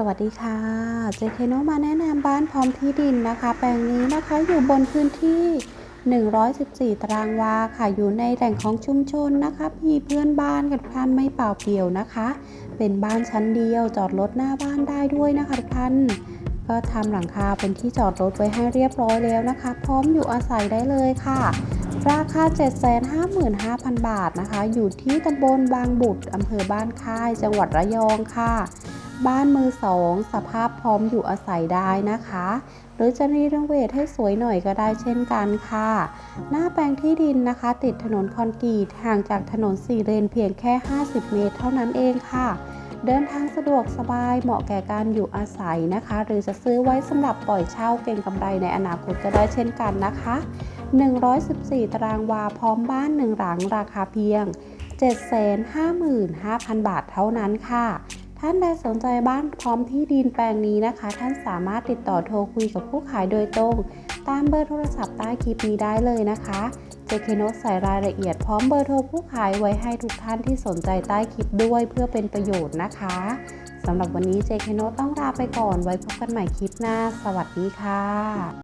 สวัสดีค่ะ เจเคโนมาแนะนำบ้านพร้อมที่ดินนะคะ แปลงนี้นะคะอยู่บนพื้นที่ 114 ตารางวาค่ะ อยู่ในแหล่งของชุมชนนะคะ มีเพื่อนบ้านกับท่านไม่เปล่าเปลี่ยวนะคะ เป็นบ้านชั้นเดียว จอดรถหน้าบ้านได้ด้วยนะคะทุกท่าน ก็ทำหลังคาเป็นที่จอดรถไว้ให้เรียบร้อยแล้วนะคะ พร้อมอยู่อาศัยได้เลยค่ะ ราคา 755,000 บาทนะคะ อยู่ที่ตำบลบางบุตรอำเภอบ้านค่าย จังหวัดระยองค่ะ บ้านมือสองสภาพพร้อมอยู่อาศัยได้นะคะ หรือจะรีโนเวทให้สวยหน่อยก็ได้เช่นกันค่ะ หน้าแปลงที่ดินนะคะ ติดถนนคอนกรีตห่างจากถนนสี่เลนเพียงแค่ 50 เมตรเท่านั้นเองค่ะ เดินทางสะดวกสบายเหมาะแก่การอยู่อาศัยนะคะ หรือจะซื้อไว้สำหรับปล่อยเช่าเก็งกำไรในอนาคตก็ได้เช่นกันนะคะ 114 ตารางวาพร้อมบ้านหนึ่งหลังราคาเพียง 755,000 บาทเท่านั้นค่ะ ท่านใดสนใจบ้านพร้อมที่ดินแปลงนี้นะคะ ท่านสามารถติดต่อโทรคุยกับผู้ขายโดยตรง ตามเบอร์โทรศัพท์ใต้คลิปนี้ได้เลยนะคะเจเคโนใส่รายละเอียดพร้อมเบอร์โทรผู้ขายไว้ให้ทุกท่านที่สนใจใต้คลิปด้วยเพื่อเป็นประโยชน์นะคะสำหรับวันนี้เจเคโนต้องลาไปก่อนไว้พบกันใหม่คลิปหน้า สวัสดีค่ะ